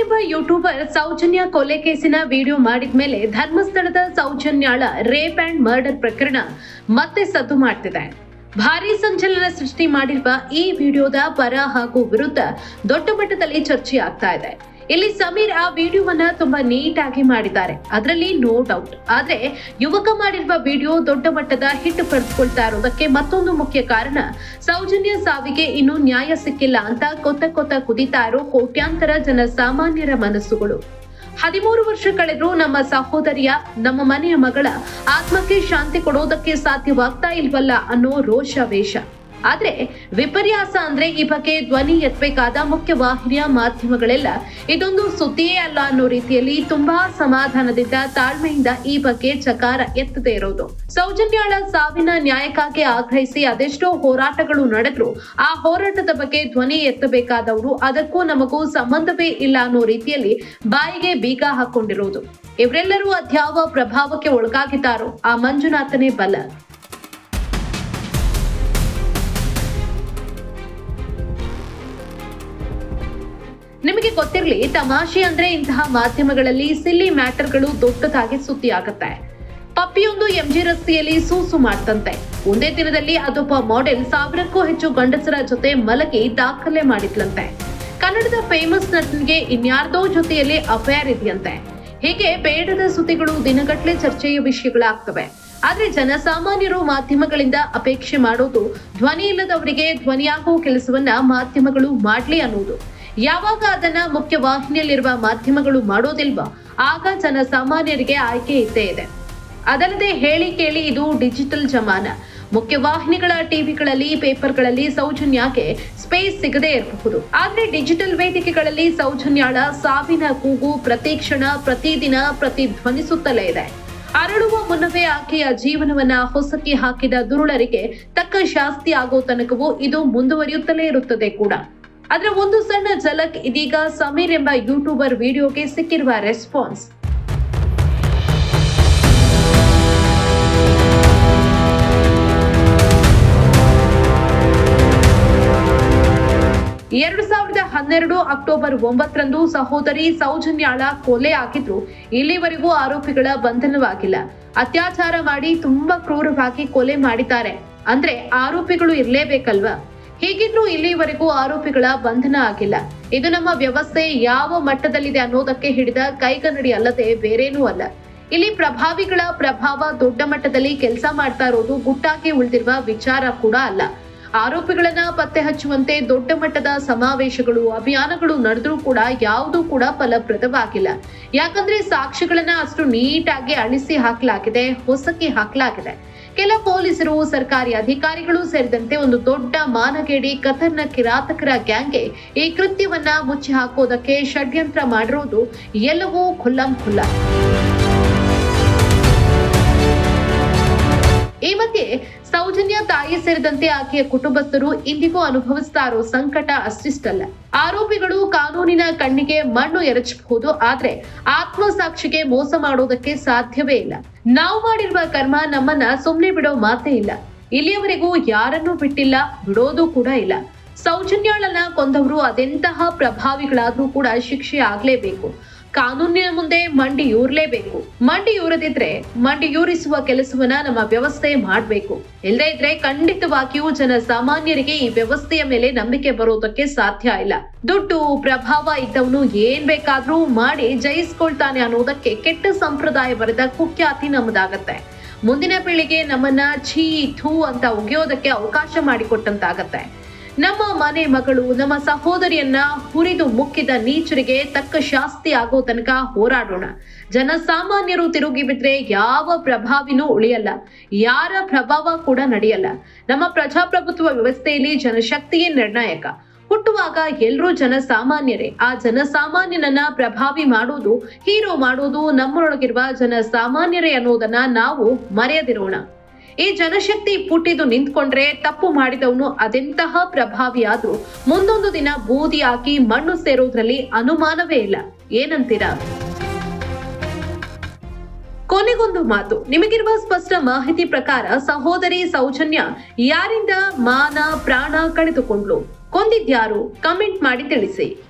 Sameer YouTuber Soujanya ಕೊಲೆ ಕೇಸಿನ video ಮಾಡಿದ ಮೇಲೆ ಧರ್ಮಸ್ಥಳದ ಸೌಜನ್ಯಾಳ ರೇಪ್ ಅಂಡ್ ಮರ್ಡರ್ ಪ್ರಕರಣ ಮತ್ತೆ ಸದ್ದು ಮಾಡ್ತಿದೆ. ಭಾರೀ ಸಂಚಲನ ಸೃಷ್ಟಿ ಮಾಡಿರುವ ಈ ವಿಡಿಯೋದ ಪರ ಹಾಗೂ ವಿರುದ್ಧ ದೊಡ್ಡ ಮಟ್ಟದಲ್ಲಿ ಚರ್ಚೆ ಆಗ್ತಾ ಇದೆ. ಇಲ್ಲಿ ಸಮೀರ್ ಆ ವಿಡಿಯೋವನ್ನ ತುಂಬಾ ನೀಟ್ ಆಗಿ ಮಾಡಿದ್ದಾರೆ. ಅದರಲ್ಲಿ ನೋ ಡೌಟ್ ಆದ್ರೆ ಯುವಕ ಮಾಡಿರುವ ವಿಡಿಯೋ ದೊಡ್ಡ ಮಟ್ಟದ ಹಿಟ್ ಪಡೆದುಕೊಳ್ತಾ ಇರೋದಕ್ಕೆ ಮತ್ತೊಂದು ಮುಖ್ಯ ಕಾರಣ ಸೌಜನ್ಯ ಸಾವಿಗೆ ಇನ್ನೂ ನ್ಯಾಯ ಸಿಕ್ಕಿಲ್ಲ ಅಂತ ಕೊತ್ತ ಕೊತ್ತ ಕುದಿತಾ ಇರೋ ಕೋಟ್ಯಾಂತರ ಜನ ಸಾಮಾನ್ಯರ ಮನಸ್ಸುಗಳು. ಹದಿಮೂರು ವರ್ಷ ಕಳೆದರೂ ನಮ್ಮ ಸಹೋದರಿಯ, ನಮ್ಮ ಮನೆಯ ಮಗಳ ಆತ್ಮಕ್ಕೆ ಶಾಂತಿ ಕೊಡೋದಕ್ಕೆ ಸಾಧ್ಯವಾಗ್ತಾ ಇಲ್ವಲ್ಲ ಅನ್ನೋ ರೋಷ ವೇಷ. ಆದ್ರೆ ವಿಪರ್ಯಾಸ ಅಂದ್ರೆ ಈ ಬಗ್ಗೆ ಧ್ವನಿ ಎತ್ತಬೇಕಾದ ಮುಖ್ಯ ವಾಹಿನಿಯ ಮಾಧ್ಯಮಗಳೆಲ್ಲ ಇದೊಂದು ಸುದ್ದಿಯೇ ಅಲ್ಲ ಅನ್ನೋ ರೀತಿಯಲ್ಲಿ ತುಂಬಾ ಸಮಾಧಾನದಿಂದ ತಾಳ್ಮೆಯಿಂದ ಈ ಬಗ್ಗೆ ಚಕಾರ ಎತ್ತದೇ ಇರೋದು. ಸೌಜನ್ಯಾಳ ಸಾವಿನ ನ್ಯಾಯಕ್ಕಾಗಿ ಆಗ್ರಹಿಸಿ ಅದೆಷ್ಟೋ ಹೋರಾಟಗಳು ನಡೆದ್ರು. ಆ ಹೋರಾಟದ ಬಗ್ಗೆ ಧ್ವನಿ ಎತ್ತಬೇಕಾದವರು ಅದಕ್ಕೂ ನಮಗೂ ಸಂಬಂಧವೇ ಇಲ್ಲ ಅನ್ನೋ ರೀತಿಯಲ್ಲಿ ಬಾಯಿಗೆ ಬೀಗ ಹಾಕೊಂಡಿರೋದು. ಇವರೆಲ್ಲರೂ ಅದ್ಯಾವ ಪ್ರಭಾವಕ್ಕೆ ಒಳಗಾಗಿದ್ದಾರೋ ಆ ಮಂಜುನಾಥನೇ ಬಲ್ಲ ನಿಮಗೆ ಗೊತ್ತಿರಲಿ, ತಮಾಷೆ ಅಂದ್ರೆ ಇಂತಹ ಮಾಧ್ಯಮಗಳಲ್ಲಿ ಸಿಲ್ಲಿ ಮ್ಯಾಟರ್ಗಳು ದೊಡ್ಡದಾಗಿ ಸುದ್ದಿ ಆಗತ್ತೆ ಪಪ್ಪಿಯೊಂದು ಎಂಜಿ ರಸ್ತೆಯಲ್ಲಿ ಸೂಸು ಮಾಡ್ತಂತೆ. ಒಂದೇ ದಿನದಲ್ಲಿ ಅದೊಬ್ಬ ಮಾಡೆಲ್ ಸಾವಿರಕ್ಕೂ ಹೆಚ್ಚು ಗಂಡಸರ ಜೊತೆ ಮಲಗಿ ದಾಖಲೆ ಮಾಡಿದ್ಲಂತೆ. ಕನ್ನಡದ ಫೇಮಸ್ ನಟನ್ಗೆ ಇನ್ಯಾರ್ದೋ ಜೊತೆಯಲ್ಲಿ ಅಫೇರ್ ಇದೆಯಂತೆ. ಹೀಗೆ ಬೇಡದ ಸುದ್ದಿಗಳು ದಿನಗಟ್ಟಲೆ ಚರ್ಚೆಯ ವಿಷಯಗಳಾಗ್ತವೆ. ಆದ್ರೆ ಜನಸಾಮಾನ್ಯರು ಮಾಧ್ಯಮಗಳಿಂದ ಅಪೇಕ್ಷೆ ಮಾಡೋದು ಧ್ವನಿ ಇಲ್ಲದವರಿಗೆ ಧ್ವನಿಯಾಗುವ ಕೆಲಸವನ್ನ ಮಾಧ್ಯಮಗಳು ಮಾಡ್ಲಿ ಅನ್ನೋದು. ಯಾವಾಗ ಅದನ್ನ ಮುಖ್ಯ ವಾಹಿನಿಯಲ್ಲಿರುವ ಮಾಧ್ಯಮಗಳು ಮಾಡೋದಿಲ್ವಾ? ಆಗ ಜನಸಾಮಾನ್ಯರಿಗೆ ಆಯ್ಕೆ ಇದ್ದೇ ಇದೆ. ಅದಲ್ಲದೆ ಹೇಳಿ ಕೇಳಿ ಇದು ಡಿಜಿಟಲ್ ಜಮಾನ. ಮುಖ್ಯ ವಾಹಿನಿಗಳ ಟಿವಿಗಳಲ್ಲಿ, ಪೇಪರ್ಗಳಲ್ಲಿ ಸೌಜನ್ಯಕ್ಕೆ ಸ್ಪೇಸ್ ಸಿಗದೇ ಇರಬಹುದು. ಆದ್ರೆ ಡಿಜಿಟಲ್ ವೇದಿಕೆಗಳಲ್ಲಿ ಸೌಜನ್ಯಾಳ ಸಾವಿನ ಕೂಗು ಪ್ರತಿ ಕ್ಷಣ ಪ್ರತಿದಿನ ಪ್ರತಿಧ್ವನಿಸುತ್ತಲೇ ಇದೆ. ಅರಳುವ ಮುನ್ನವೇ ಆಕೆಯ ಜೀವನವನ್ನ ಹೊಸಕಿ ಹಾಕಿದ ದುರುಳರಿಗೆ ತಕ್ಕ ಶಾಸ್ತಿ ಆಗೋ ತನಕವೂ ಇದು ಮುಂದುವರಿಯುತ್ತಲೇ ಇರುತ್ತದೆ ಕೂಡ. ಅದರ ಒಂದು ಸಣ್ಣ ಝಲಕ್ ಇದೀಗ ಸಮೀರ್ ಎಂಬ ಯೂಟ್ಯೂಬರ್ ವಿಡಿಯೋಗೆ ಸಿಕ್ಕಿರುವ ರೆಸ್ಪಾನ್ಸ್ ಎರಡು ಸಾವಿರದ ಹನ್ನೆರಡು ಅಕ್ಟೋಬರ್ ಒಂಬತ್ತರಂದು ಸಹೋದರಿ ಸೌಜನ್ಯಾಳ ಕೊಲೆ ಆಗಿದ್ರು ಇಲ್ಲಿವರೆಗೂ ಆರೋಪಿಗಳ ಬಂಧನವಾಗಿಲ್ಲ. ಅತ್ಯಾಚಾರ ಮಾಡಿ ತುಂಬಾ ಕ್ರೂರವಾಗಿ ಕೊಲೆ ಮಾಡಿದ್ದಾರೆ. ಅಂದ್ರೆ ಆರೋಪಿಗಳು ಇರ್ಲೇಬೇಕಲ್ವಾ? ಹೀಗಿದ್ರೂ ಇಲ್ಲಿವರೆಗೂ ಆರೋಪಿಗಳ ಬಂಧನ ಆಗಿಲ್ಲ. ಇದು ನಮ್ಮ ವ್ಯವಸ್ಥೆ ಯಾವ ಮಟ್ಟದಲ್ಲಿದೆ ಅನ್ನೋದಕ್ಕೆ ಹಿಡಿದ ಕೈಗನ್ನಡಿ ಅಲ್ಲದೆ ಬೇರೇನೂ ಅಲ್ಲ. ಇಲ್ಲಿ ಪ್ರಭಾವಿಗಳ ಪ್ರಭಾವ ದೊಡ್ಡ ಮಟ್ಟದಲ್ಲಿ ಕೆಲಸ ಮಾಡ್ತಾ ಇರೋದು ಗುಟ್ಟಾಗಿ ಉಳಿದಿರುವ ವಿಚಾರ ಕೂಡ ಅಲ್ಲ. ಆರೋಪಿಗಳನ್ನ ಪತ್ತೆ ಹಚ್ಚುವಂತೆ ದೊಡ್ಡ ಮಟ್ಟದ ಸಮಾವೇಶಗಳು, ಅಭಿಯಾನಗಳು ನಡೆದ್ರೂ ಕೂಡ ಯಾವುದೂ ಕೂಡ ಫಲಪ್ರದವಾಗಿಲ್ಲ. ಯಾಕಂದ್ರೆ ಸಾಕ್ಷಿಗಳನ್ನ ಅಷ್ಟು ನೀಟಾಗಿ ಅಳಿಸಿ ಹಾಕಲಾಗಿದೆ, ಹೊಸಕಿ ಹಾಕಲಾಗಿದೆ. ಕೆಲ ಪೊಲೀಸರು, ಸರ್ಕಾರಿ ಅಧಿಕಾರಿಗಳು ಸೇರಿದಂತೆ ಒಂದು ದೊಡ್ಡ ಮಾನಗೇಡಿ ಕತರ್ನ ಕಿರಾತಕರ ಗ್ಯಾಂಗ್ಗೆ ಈ ಕೃತ್ಯವನ್ನ ಮುಚ್ಚಿ ಹಾಕೋದಕ್ಕೆ ಷಡ್ಯಂತ್ರ ಮಾಡಿರೋದು ಎಲ್ಲವೂ ಖುಲ್ಲಂ ಖುಲ್ಲ. ಈ ಮಧ್ಯೆ ಸೌಜನ್ಯ ತಾಯಿ ಸೇರಿದಂತೆ ಆಕೆಯ ಕುಟುಂಬಸ್ಥರು ಇಂದಿಗೂ ಅನುಭವಿಸ್ತಾ ಇರೋ ಸಂಕಟ ಅಷ್ಟಿಷ್ಟಲ್ಲ. ಆರೋಪಿಗಳು ಕಾನೂನಿನ ಕಣ್ಣಿಗೆ ಮಣ್ಣು ಎರಚಬಹುದು, ಆದ್ರೆ ಆತ್ಮಸಾಕ್ಷಿಗೆ ಮೋಸ ಮಾಡೋದಕ್ಕೆ ಸಾಧ್ಯವೇ ಇಲ್ಲ. ನಾವು ಮಾಡಿರುವ ಕರ್ಮ ನಮ್ಮನ್ನ ಸುಮ್ನೆ ಬಿಡೋ ಮಾತೇ ಇಲ್ಲ. ಇಲ್ಲಿಯವರೆಗೂ ಯಾರನ್ನೂ ಬಿಟ್ಟಿಲ್ಲ, ಬಿಡೋದು ಕೂಡ ಇಲ್ಲ. ಸೌಜನ್ಯಾಳನ್ನ ಕೊಂದವರು ಅದೆಂತಹ ಪ್ರಭಾವಿಗಳಾದ್ರೂ ಕೂಡ ಶಿಕ್ಷೆ ಆಗ್ಲೇಬೇಕು. ಕಾನೂನಿನ ಮುಂದೆ ಮಂಡಿ ಯೂರ್ಲೇಬೇಕು ಮಂಡಿ ಯೂರದಿದ್ರೆ ಮಂಡಿ ಯೂರಿಸುವ ಕೆಲಸವನ್ನ ನಮ್ಮ ವ್ಯವಸ್ಥೆ ಮಾಡಬೇಕು. ಇಲ್ಲದೇ ಇದ್ರೆ ಖಂಡಿತವಾಗಿಯೂ ಜನ ಸಾಮಾನ್ಯರಿಗೆ ಈ ವ್ಯವಸ್ಥೆಯ ಮೇಲೆ ನಂಬಿಕೆ ಬರೋದಕ್ಕೆ ಸಾಧ್ಯ ಇಲ್ಲ. ದುಡ್ಡು, ಪ್ರಭಾವ ಇದ್ದವನು ಏನ್ ಬೇಕಾದ್ರೂ ಮಾಡಿ ಜಯಿಸ್ಕೊಳ್ತಾನೆ ಅನ್ನೋದಕ್ಕೆ ಕೆಟ್ಟ ಸಂಪ್ರದಾಯ ಬರೆದ ಕುಖ್ಯಾತಿ ನಮ್ಮದಾಗತ್ತೆ. ಮುಂದಿನ ಪೀಳಿಗೆ ನಮ್ಮನ್ನ ಛೀ ಥೂ ಅಂತ ಒಗೆಯೋದಕ್ಕೆ ಅವಕಾಶ ಮಾಡಿಕೊಟ್ಟಂತಾಗತ್ತೆ. ನಮ್ಮ ಮನೆ ಮಗಳು, ನಮ್ಮ ಸಹೋದರಿಯನ್ನ ಹುರಿದು ಮುಕ್ಕಿದ ನೀಚರಿಗೆ ತಕ್ಕ ಶಾಸ್ತಿ ಆಗೋ ತನಕ ಹೋರಾಡೋಣ. ಜನಸಾಮಾನ್ಯರು ತಿರುಗಿ ಬಿದ್ರೆ ಯಾವ ಪ್ರಭಾವಿನೂ ಉಳಿಯಲ್ಲ. ಯಾರ ಪ್ರಭಾವ ಕೂಡ ನಡೆಯಲ್ಲ. ನಮ್ಮ ಪ್ರಜಾಪ್ರಭುತ್ವ ವ್ಯವಸ್ಥೆಯಲ್ಲಿ ಜನಶಕ್ತಿಯೇ ನಿರ್ಣಾಯಕ. ಹುಟ್ಟುವಾಗ ಎಲ್ಲರೂ ಜನಸಾಮಾನ್ಯರೇ. ಆ ಜನಸಾಮಾನ್ಯನನ್ನ ಪ್ರಭಾವಿ ಮಾಡೋದು, ಹೀರೋ ಮಾಡೋದು ನಮ್ಮೊಳಗಿರುವ ಜನಸಾಮಾನ್ಯರೇ ಅನ್ನೋದನ್ನ ನಾವು ಮರೆಯದಿರೋಣ. ಈ ಜನಶಕ್ತಿ ಪುಟ್ಟಿದು ನಿಂತ್ಕೊಂಡ್ರೆ ತಪ್ಪು ಮಾಡಿದವನು ಅದೆಂತಹ ಪ್ರಭಾವಿಯಾದ್ರೂ ಮುಂದೊಂದು ದಿನ ಬೂದಿ ಹಾಕಿ ಮಣ್ಣು ಸೇರೋದ್ರಲ್ಲಿ ಅನುಮಾನವೇ ಇಲ್ಲ. ಏನಂತೀರಾ? ಕೊನೆಗೊಂದು ಮಾತು. ನಿಮಗಿರುವ ಸ್ಪಷ್ಟ ಮಾಹಿತಿ ಪ್ರಕಾರ ಸಹೋದರಿ ಸೌಜನ್ಯ ಯಾರಿಂದ ಮಾನ ಪ್ರಾಣ ಕಳೆದುಕೊಂಡ್ಲು ಕೊಂದಿದ್ಯಾರು? ಕಮೆಂಟ್ ಮಾಡಿ ತಿಳಿಸಿ.